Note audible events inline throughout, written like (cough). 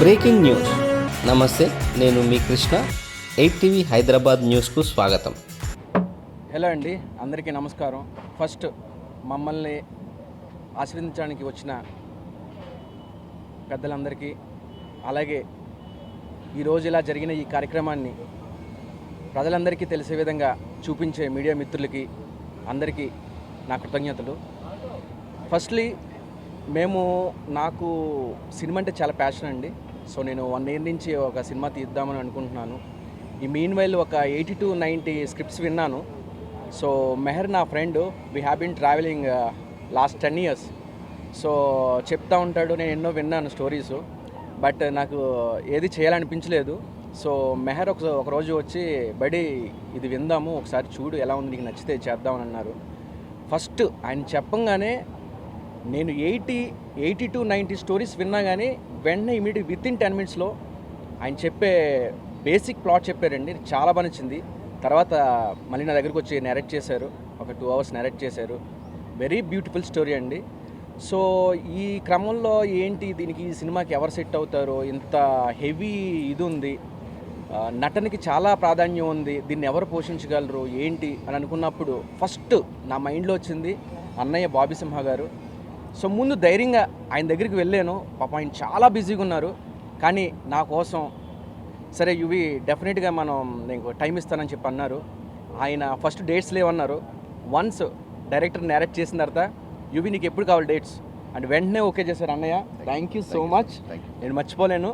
Breaking news. నమస్తే నేను మీ కృష్ణ. ఎయిట్ టీవీ హైదరాబాద్ న్యూస్కు స్వాగతం. హలో అండి అందరికీ నమస్కారం. ఫస్ట్ మమ్మల్ని ఆశీర్వదించడానికి వచ్చిన పెద్దలందరికీ అలాగే ఈరోజు ఇలా జరిగిన ఈ కార్యక్రమాన్ని ప్రజలందరికీ తెలిసే విధంగా చూపించే మీడియా మిత్రులకి అందరికీ నా కృతజ్ఞతలు. ఫస్ట్లీ మేము నాకు సినిమా అంటే చాలా ప్యాషన్ అండి. సో నేను వన్ ఇయర్ నుంచి ఒక సినిమా తీద్దామని అనుకుంటున్నాను. ఈ మీన్ వైల్ ఒక ఎయిటీ టు నైంటీ స్క్రిప్ట్స్ విన్నాను. సో మెహర్ నా friend we have been travelling last ten years so చెప్తా ఉంటాడు నేను ఎన్నో విన్నాను స్టోరీస్ బట్ నాకు ఏది చేయాలనిపించలేదు. సో మెహర్ ఒక ఒకరోజు వచ్చి బడి ఇది విందాము ఒకసారి చూడు ఎలా ఉంది నీకు నచ్చితే చేద్దామని అన్నారు. ఫస్ట్ ఆయన చెప్పంగానే నేను eighty eighty to ninety stories విన్నా కానీ వెంటనే ఇమీడియట్ విత్ ఇన్ టెన్ మినిట్స్లో ఆయన చెప్పే బేసిక్ ప్లాట్ చెప్పారండి. చాలా బాగా నచ్చింది. తర్వాత మళ్ళీ నా దగ్గరికి వచ్చి నెరెక్ట్ చేశారు. ఒక టూ అవర్స్ నెరెక్ట్ చేశారు. వెరీ బ్యూటిఫుల్ స్టోరీ అండి. సో ఈ క్రమంలో ఏంటి దీనికి ఈ సినిమాకి ఎవరు సెట్ అవుతారు ఇంత హెవీ ఇది ఉంది. నటనకి చాలా ప్రాధాన్యం ఉంది. దీన్ని ఎవరు పోషించగలరు ఏంటి అని అనుకున్నప్పుడు ఫస్ట్ నా మైండ్లో వచ్చింది అన్నయ్య బాబీ సింహ గారు. సో ముందు ధైర్యంగా ఆయన దగ్గరికి వెళ్ళాను. పాప ఆయన చాలా బిజీగా ఉన్నారు. కానీ నా కోసం సరే ఇవి డెఫినెట్గా మనం నీకు టైం ఇస్తానని చెప్పి అన్నారు. ఆయన ఫస్ట్ డేట్స్ లేవన్నారు. వన్స్ డైరెక్టర్ నేరెక్ట్ చేసిన తర్వాత యువి నీకు ఎప్పుడు కావాలి డేట్స్? అండ్ వెంటనే ఓకే చేశారు అన్నయ్య. థ్యాంక్ యూ సో మచ్ నేను మర్చిపోలేను.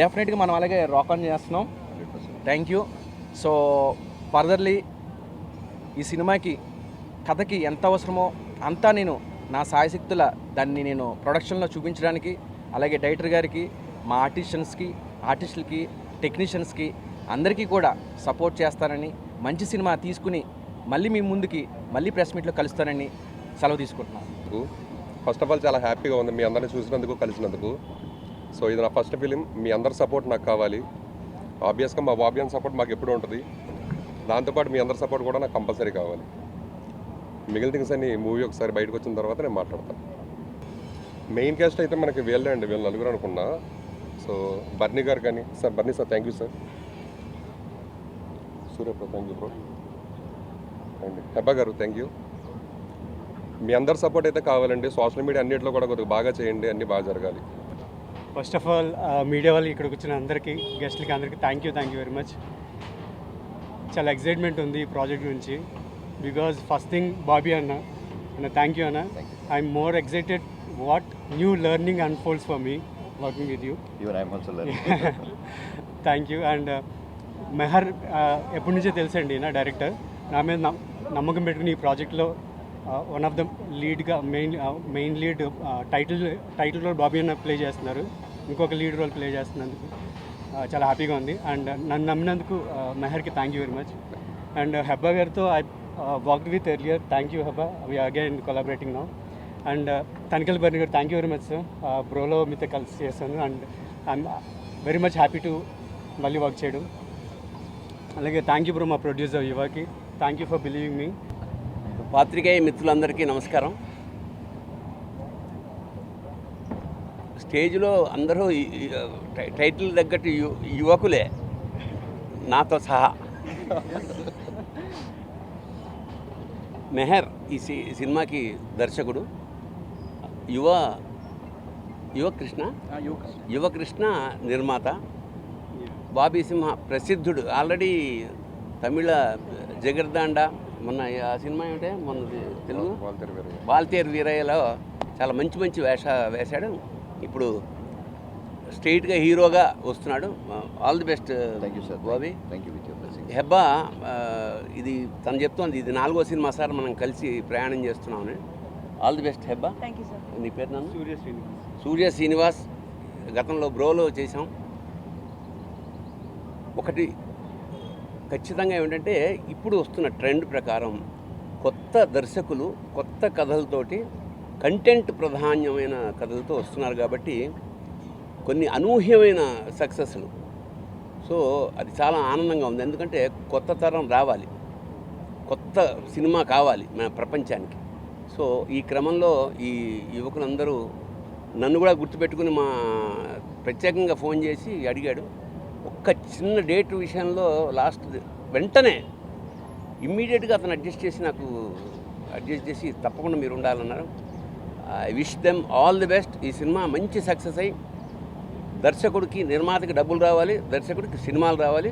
డెఫినెట్గా మనం అలాగే రాక్ ఆన్ చేస్తున్నాం. థ్యాంక్ యూ సో ఫర్దర్లీ ఈ సినిమాకి కథకి ఎంత అవసరమో అంతా నేను నా సాయశక్తుల దాన్ని నేను ప్రొడక్షన్లో చూపించడానికి అలాగే డైరెక్టర్ గారికి మా ఆర్టిషియన్స్కి ఆర్టిస్టులకి టెక్నీషియన్స్కి అందరికీ కూడా సపోర్ట్ చేస్తానని మంచి సినిమా తీసుకుని మళ్ళీ మీ ముందుకి మళ్ళీ ప్రెస్ మీట్లో కలుస్తానని సెలవు తీసుకుంటున్నాను. ఫస్ట్ ఆఫ్ ఆల్ చాలా హ్యాపీగా ఉంది మీ అందరిని చూసినందుకు కలిసినందుకు. సో ఇది నా ఫస్ట్ ఫిలిం మీ అందరి సపోర్ట్ నాకు కావాలి. ఆబ్వియస్గా మా బాబియన్ సపోర్ట్ మాకు ఎప్పుడు ఉంటుంది. దాంతోపాటు మీ అందరి సపోర్ట్ కూడా నాకు కంపల్సరీ కావాలి. మిగిలిన థింగ్స్ అన్ని మూవీ ఒకసారి బయటకు వచ్చిన తర్వాత నేను మాట్లాడతాను మెయిన్ క్యాస్ట్ అయితే మనకి వీళ్ళే అండి వీళ్ళు నలుగురు అనుకున్నా. సో బర్నీ గారు కానీ sir Bharani sir thank you sir Surya bro thank you bro and Hebah గారు థ్యాంక్ యూ మీ అందరి సపోర్ట్ అయితే కావాలండి. సోషల్ మీడియా అన్నింటిలో కూడా కొద్దిగా బాగా చేయండి అన్నీ బాగా జరగాలి. ఫస్ట్ ఆఫ్ ఆల్ మీడియా వాళ్ళు ఇక్కడికి వచ్చిన అందరికీ గెస్ట్లకి అందరికీ thank you thank you very much చాలా ఎక్సైట్మెంట్ ఉంది ఈ ప్రాజెక్ట్ గురించి బికాజ్ ఫస్ట్ థింగ్ బాబీ అన్న అన్న థ్యాంక్ యూ అన్న. I'm more excited what new learning unfolds for me working with you. Thank you and Mehar uh, ఎప్పటి నుంచో తెలుసండి నా డైరెక్టర్ నా మీద నమ్- నమ్మకం పెట్టుకుని ఈ ప్రాజెక్ట్లో one of the లీడ్గా main main lead title title role Bobby అన్న ప్లే చేస్తున్నారు. ఇంకొక లీడ్ రోల్ ప్లే చేస్తున్నందుకు uh, చాలా హ్యాపీగా ఉంది. అండ్ నన్ను నమ్మినందుకు uh, మెహర్కి thank you very much and Hebah గారితో I work with earlier thank you Hebah we again collaborating now and Tanikella Bharani గారు thank you very much sir బ్రోలో మీతో కలిసి చేశాను. And I'm very much happy to మళ్ళీ work చేయడం. అలాగే thank you bro మా producer యువకి. Thank you for believing me పాత్రికేయ మిత్రులందరికీ నమస్కారం. స్టేజ్లో అందరూ టైటిల్ తగ్గట్టు యువకులే. నాతో సహా. మెహర్ ఈ సి- సినిమాకి దర్శకుడు యువ యువ కృష్ణ యువ కృష్ణ. నిర్మాత బాబీ సింహ ప్రసిద్ధుడు. ఆల్రెడీ తమిళ జగర్దాండ మొన్న ఆ సినిమా ఏమిటే? మొన్న తెలుగు? వాల్తేరు వీరయ్యలో చాలా మంచి మంచి వేష వేశాడు. ఇప్పుడు స్ట్రైట్గా హీరోగా వస్తున్నాడు. All the best Thank you, sir. Bobby. Your blessing. Hebah ఇది తను చెప్తోంది ఇది నాలుగో సినిమా సార్ మనం కలిసి ప్రయాణం చేస్తున్నామని. All the best Hebah. Thank you sir నీ పేరు నన్ను? సూర్య శ్రీనివాస్. సూర్య శ్రీనివాస్ గతంలో బ్రోలో చేసాం ఒకటి ఖచ్చితంగా ఏమిటంటే ఇప్పుడు వస్తున్న ట్రెండ్ ప్రకారం కొత్త దర్శకులు కొత్త కథలతోటి కంటెంట్ ప్రధాన్యమైన కథలతో వస్తున్నారు కాబట్టి కొన్ని అనూహ్యమైన సక్సెస్లు సో అది చాలా ఆనందంగా ఉంది. ఎందుకంటే కొత్త తరం రావాలి. కొత్త సినిమా కావాలి మన ప్రపంచానికి. సో ఈ క్రమంలో ఈ యువకులందరూ నన్ను కూడా గుర్తుపెట్టుకుని మా ప్రత్యేకంగా ఫోన్ చేసి అడిగాడు. ఒక్క చిన్న డేట్ విషయంలో లాస్ట్ వెంటనే ఇమ్మీడియట్గా అతను అడ్జస్ట్ చేసి నాకు అడ్జస్ట్ చేసి తప్పకుండా మీరు ఉండాలన్నారు. I wish them all the best. ఈ సినిమా మంచి సక్సెస్ అయ్యి దర్శకుడికి నిర్మాతకి డబ్బులు రావాలి దర్శకుడికి సినిమాలు రావాలి.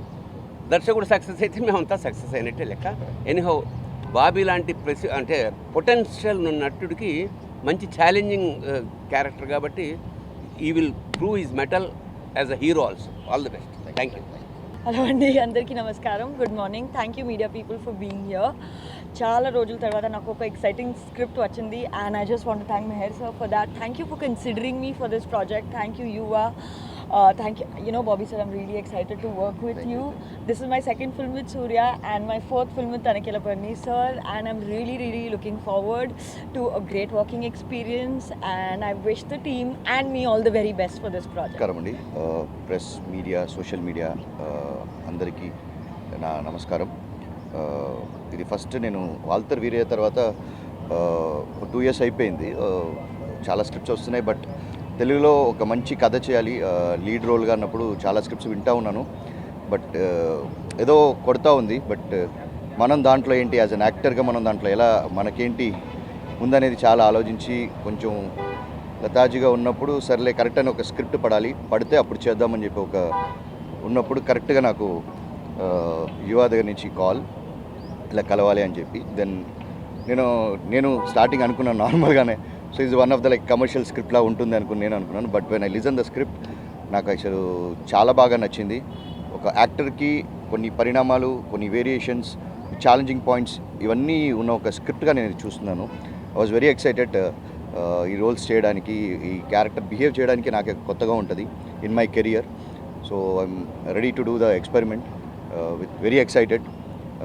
దర్శకుడు సక్సెస్ అయితే మేమంతా సక్సెస్ అయినట్టే లెక్క. ఎనీహౌ బాబీ లాంటి ప్రసి అంటే పొటెన్షియల్ నటుడికి మంచి ఛాలెంజింగ్ క్యారెక్టర్ uh, కాబట్టి he will prove his mettle as a hero also all the best thank you hello అండి అందరికీ నమస్కారం. Good morning thank you media people for being here చాలా రోజుల తర్వాత నాకు ఒక ఎక్సైటింగ్ స్క్రిప్ట్ వచ్చింది and I just want thank Mehar sir for that thank you for considering me for this project thank you Yuva thank you you know Bobby sir I'm really excited to work with you this is my second film with Surya and my fourth film with Tanikella Bharani sir and I'm really really looking forward to a great working experience and I wish the team and me all the very best for this project నమస్కారం అండి. Press media social media అందరికీ నా నమస్కారం. ఆ, ఇది first నేను వాల్తర్ వీరయ్య తర్వాత two years అయిపోయింది. ఆ, చాలా స్క్రిప్ట్స్ వస్తున్నాయి బట్ తెలుగులో ఒక మంచి కథ చేయాలి. లీడ్ రోల్గా అన్నప్పుడు చాలా స్క్రిప్ట్స్ వింటా ఉన్నాను. బట్ ఏదో కొడతా ఉంది. బట్ మనం దాంట్లో ఏంటి? యాజ్ అన్ యాక్టర్గా మనం దాంట్లో ఎలా మనకేంటి ఉందనేది చాలా ఆలోచించి కొంచెం లతాజీగా ఉన్నప్పుడు సర్లే కరెక్ట్ అని ఒక స్క్రిప్ట్ పడాలి. పడితే అప్పుడు చేద్దామని చెప్పి ఒక ఉన్నప్పుడు కరెక్ట్గా నాకు యువ దగ్గర నుంచి కాల్ ఇలా కలవాలి అని చెప్పి. దెన్ నేను నేను స్టార్టింగ్ అనుకున్నాను (laughs) నార్మల్గానే సో ఇది one of the like commercial స్క్రిప్ట్లా ఉంటుంది అనుకుని నేను అనుకున్నాను. But when I listen the script నాకు అసలు చాలా బాగా నచ్చింది. ఒక యాక్టర్కి కొన్ని పరిణామాలు కొన్ని వేరియేషన్స్ ఛాలెంజింగ్ పాయింట్స్ ఇవన్నీ ఉన్న ఒక స్క్రిప్ట్గా నేను చూస్తున్నాను. ఐ వాజ్ వెరీ ఎక్సైటెడ్ ఈ రోల్స్ చేయడానికి ఈ క్యారెక్టర్ బిహేవ్ చేయడానికి నాకు కొత్తగా ఉంటుంది in my career so I'm ready to do the experiment with very excited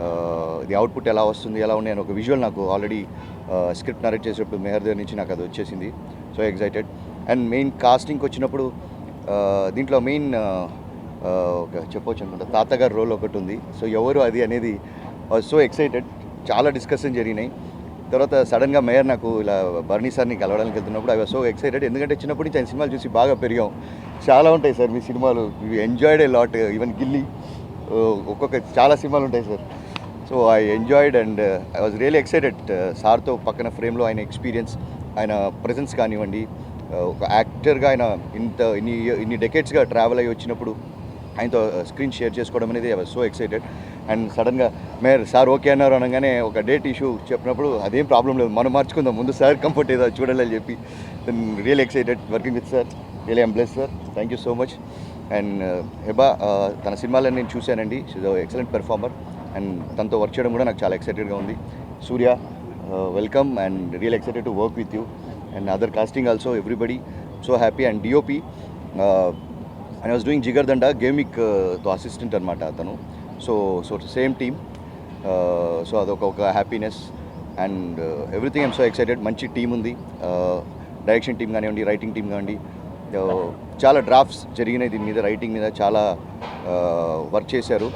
Uh, ఇది అవుట్పుట్ ఎలా వస్తుంది ఎలా ఉన్నాయి అని ఒక విజువల్ నాకు ఆల్రెడీ స్క్రిప్ట్ నరేట్ చేసేటప్పుడు మెహర్ దగ్గర నుంచి నాకు అది వచ్చేసింది. సో ఎగ్జైటెడ్ అండ్ మెయిన్ కాస్టింగ్కి వచ్చినప్పుడు uh, దీంట్లో మెయిన్ uh, ఒక చెప్పొచ్చు అనుకుంటా. తాతగారు రోల్ ఒకటి ఉంది. సో ఎవరు అది అనేది సో ఎక్సైటెడ్ చాలా డిస్కషన్ జరిగినాయి. తర్వాత సడన్గా మేయర్ నాకు ఇలా బర్నీ సార్ని కలవడానికి వెళ్తున్నప్పుడు ఐ వాజ్ సో ఎక్సైటెడ్ ఎందుకంటే చిన్నప్పటి నుంచి ఆయన సినిమాలు చూసి బాగా పెరిగాం. చాలా ఉంటాయి సార్ మీ సినిమాలు. Enjoyed a lot even Ghilli ఒక్కొక్క చాలా సినిమాలు ఉంటాయి sir. So I enjoyed and I was really excited సార్తో పక్కన ఫ్రేమ్లో ఆయన ఎక్స్పీరియన్స్ ఆయన ప్రజెన్స్ కానివ్వండి uh, ఒక యాక్టర్గా ఆయన ఇంత ఇన్ని ఇన్ని డెకేట్స్గా ట్రావెల్ అయ్యి వచ్చినప్పుడు ఆయనతో uh, స్క్రీన్ షేర్ చేసుకోవడం అనేది I was so excited and సడన్గా మేర్ సార్ ఓకే అన్నారు అనగానే ఒక డేట్ ఇష్యూ చెప్పినప్పుడు అదేం ప్రాబ్లం లేదు మనం మార్చుకుందాం ముందు సార్ కంఫర్ట్ ఏదో చూడాలని చెప్పి then real excited working with sir. Real I'm bless sir. Thank you so much and Heba uh, తన సినిమాలను నేను చూశానండి షీజ్ ఎక్సలెంట్ పెర్ఫార్మర్ అండ్ తనతో వర్క్ చేయడం కూడా నాకు చాలా ఎక్సైటెడ్గా ఉంది. Surya welcome and real excited to work with you and other casting also everybody so happy and DOP and was doing Jigar దండ గేమిక్తో అసిస్టెంట్ అనమాట అతను. So so same team so అదొక ఒక happiness and everything I'm so excited మంచి team ఉంది. Uh, direction team కానివ్వండి writing team కానివ్వండి uh, చాలా డ్రాఫ్ట్స్ జరిగినాయి దీని మీద రైటింగ్ మీద చాలా uh, వర్క్ చేశారు.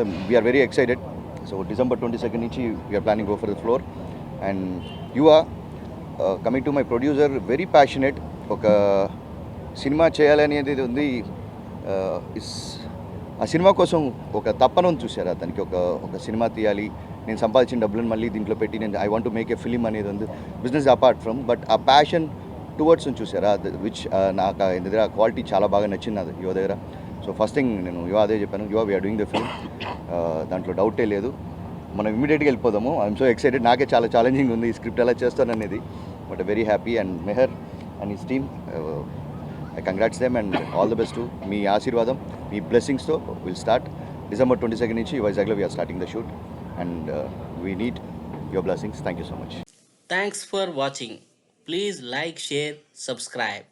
So we're very excited so December twenty second నుంచి we're planning go for the floor and you're coming to my producer very passionate ఒక సినిమా చేయాలనేది ఉంది. Uh, ఇస్ ఆ సినిమా కోసం ఒక తప్పన చూశారు అతనికి. ఒక ఒక సినిమా తీయాలి. నేను సంపాదించిన డబ్బులను మళ్ళీ దీంట్లో పెట్టి నేను I want to make a film అనేది ఉంది. బిజినెస్ అపార్ట్ ఫ్రమ్ బట్ ఆ ప్యాషన్ టువర్డ్స్ చూసారా విచ్ నాకు ఆయన దగ్గర క్వాలిటీ చాలా బాగా నచ్చింది అది. యువ దగ్గర. సో ఫస్ట్ థింగ్ నేను యువ అదే చెప్పాను యువ వీఆర్ డూయింగ్ ద ఫిల్మ్ దాంట్లో డౌటే లేదు. మనం ఇమీడియట్గా వెళ్ళిపోదాము. ఐఎమ్ సో ఎక్సైటెడ్ నాకే చాలా ఛాలెంజింగ్ ఉంది ఈ స్క్రిప్ట్ ఎలా చేస్తాననేది but very happy and Meher and his team I congrats them and all the best మీ ఆశీర్వాదం మీ బ్లెస్సింగ్స్తో will start December twenty second నుంచి వైజాగ్లో we're starting the shoot and we need your blessings thank you so much thanks for watching please like share subscribe